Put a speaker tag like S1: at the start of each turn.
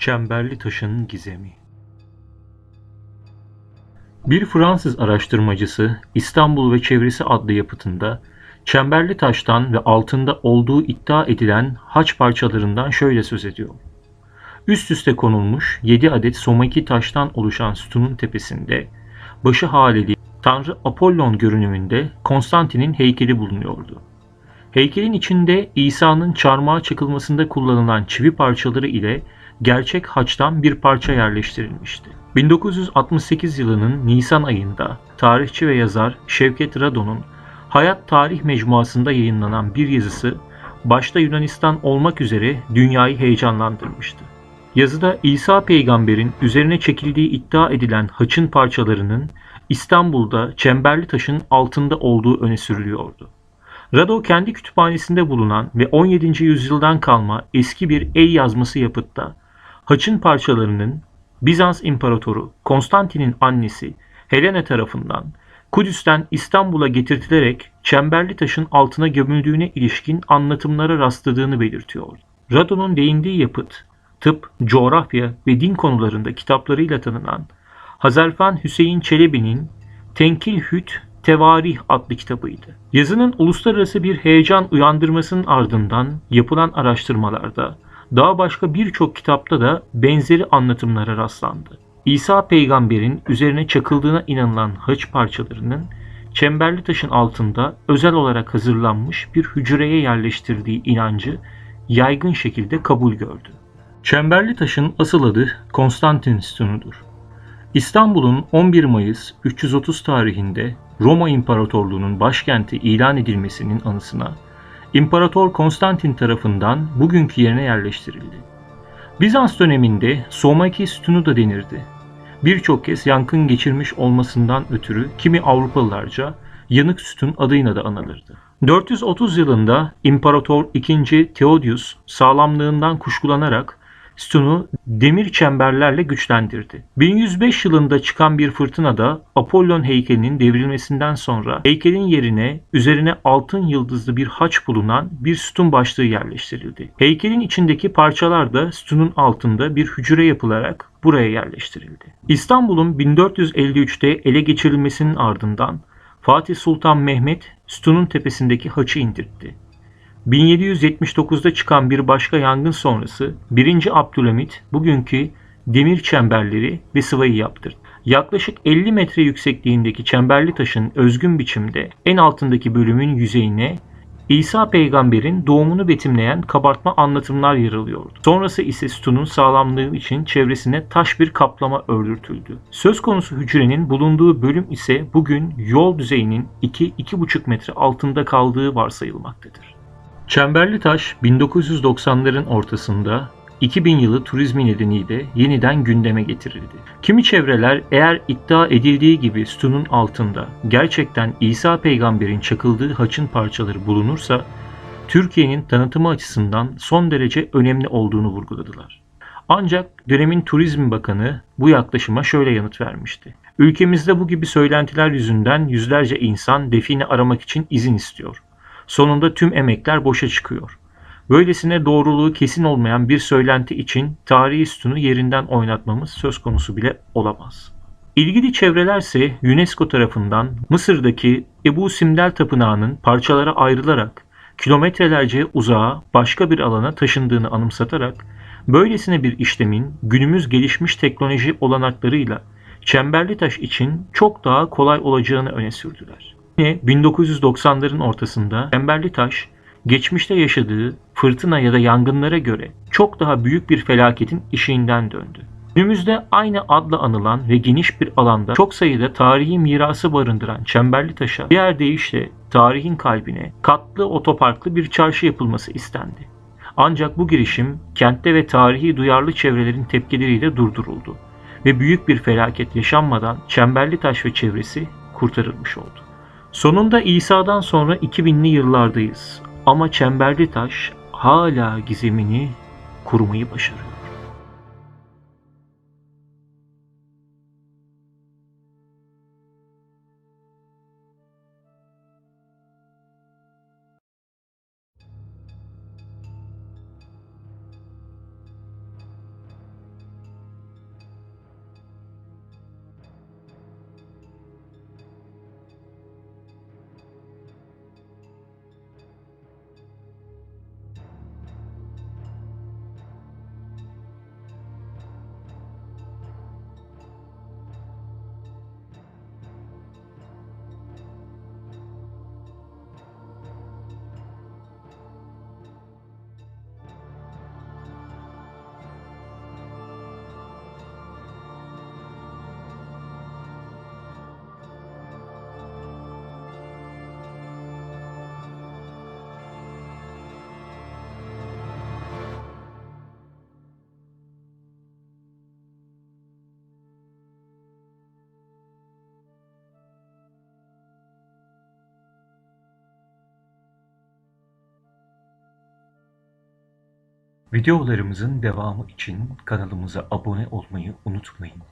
S1: Çemberli taşın gizemi Bir Fransız araştırmacısı İstanbul ve Çevresi adlı yapıtında çemberli taştan ve altında olduğu iddia edilen haç parçalarından şöyle söz ediyor. Üst üste konulmuş 7 adet somaki taştan oluşan sütunun tepesinde başı haleli Tanrı Apollon görünümünde Konstantin'in heykeli bulunuyordu. Heykelin içinde İsa'nın çarmıha çakılmasında kullanılan çivi parçaları ile gerçek haçtan bir parça yerleştirilmişti. 1968 yılının Nisan ayında tarihçi ve yazar Şevket Radon'un Hayat Tarih Mecmuası'nda yayınlanan bir yazısı başta Yunanistan olmak üzere dünyayı heyecanlandırmıştı. Yazıda İsa peygamberin üzerine çekildiği iddia edilen haçın parçalarının İstanbul'da Çemberli Taş'ın altında olduğu öne sürülüyordu. Rado kendi kütüphanesinde bulunan ve 17. yüzyıldan kalma eski bir el yazması yapıtta haçın parçalarının Bizans İmparatoru Konstantin'in annesi Helena tarafından Kudüs'ten İstanbul'a getirtilerek Çemberli Taş'ın altına gömüldüğüne ilişkin anlatımlara rastladığını belirtiyor. Rado'nun değindiği yapıt, tıp, coğrafya ve din konularında kitaplarıyla tanınan Hazarfen Hüseyin Çelebi'nin Tenkil Hüt Tevarih adlı kitabıydı. Yazının uluslararası bir heyecan uyandırmasının ardından yapılan araştırmalarda daha başka birçok kitapta da benzeri anlatımlara rastlandı. İsa peygamberin üzerine çakıldığına inanılan haç parçalarının çemberli taşın altında özel olarak hazırlanmış bir hücreye yerleştirdiği inancı yaygın şekilde kabul gördü. Çemberli taşın asıl adı Konstantin. İstanbul'un 11 Mayıs 330 tarihinde Roma İmparatorluğu'nun başkenti ilan edilmesinin anısına İmparator Konstantin tarafından bugünkü yerine yerleştirildi. Bizans döneminde Somaki sütunu da denirdi. Birçok kez yankın geçirmiş olmasından ötürü kimi Avrupalılarca yanık sütun adıyla da anılırdı. 430 yılında İmparator II. Theodius sağlamlığından kuşkulanarak sütunu demir çemberlerle güçlendirdi. 1105 yılında çıkan bir fırtınada Apollon heykelinin devrilmesinden sonra heykelin yerine üzerine altın yıldızlı bir haç bulunan bir sütun başlığı yerleştirildi. Heykelin içindeki parçalar da sütunun altında bir hücre yapılarak buraya yerleştirildi. İstanbul'un 1453'te ele geçirilmesinin ardından Fatih Sultan Mehmet sütunun tepesindeki haçı indirtti. 1779'da çıkan bir başka yangın sonrası 1. Abdülhamit bugünkü demir çemberleri ve sıvayı yaptırdı. Yaklaşık 50 metre yüksekliğindeki çemberli taşın özgün biçimde en altındaki bölümün yüzeyine İsa peygamberin doğumunu betimleyen kabartma anlatımlar yer alıyordu. Sonrası ise sütunun sağlamlığı için çevresine taş bir kaplama ördürtüldü. Söz konusu hücrenin bulunduğu bölüm ise bugün yol düzeyinin 2-2,5 metre altında kaldığı varsayılmaktadır. Çemberli taş 1990'ların ortasında 2000 yılı turizmi nedeniyle yeniden gündeme getirildi. Kimi çevreler eğer iddia edildiği gibi sütunun altında gerçekten İsa peygamberin çakıldığı haçın parçaları bulunursa Türkiye'nin tanıtımı açısından son derece önemli olduğunu vurguladılar. Ancak dönemin Turizm Bakanı bu yaklaşıma şöyle yanıt vermişti. Ülkemizde bu gibi söylentiler yüzünden yüzlerce insan define aramak için izin istiyor. Sonunda tüm emekler boşa çıkıyor. Böylesine doğruluğu kesin olmayan bir söylenti için tarihi sütunu yerinden oynatmamız söz konusu bile olamaz. İlgili çevrelerse UNESCO tarafından Mısır'daki Ebu Simdel Tapınağı'nın parçalara ayrılarak kilometrelerce uzağa başka bir alana taşındığını anımsatarak böylesine bir işlemin günümüz gelişmiş teknoloji olanaklarıyla çemberli taş için çok daha kolay olacağını öne sürdüler. Yine 1990'ların ortasında çemberli taş geçmişte yaşadığı fırtına ya da yangınlara göre çok daha büyük bir felaketin işiğinden döndü. Günümüzde aynı adla anılan ve geniş bir alanda çok sayıda tarihi mirası barındıran Çemberli Taş'a diğer deyişle tarihin kalbine katlı otoparklı bir çarşı yapılması istendi. Ancak bu girişim kentte ve tarihi duyarlı çevrelerin tepkileriyle durduruldu ve büyük bir felaket yaşanmadan Çemberli Taş ve çevresi kurtarılmış oldu. Sonunda İsa'dan sonra 2000'li yıllardayız ama Çemberli Taş hala gizemini kurumayı başarıyor. Videolarımızın devamı için kanalımıza abone olmayı unutmayın.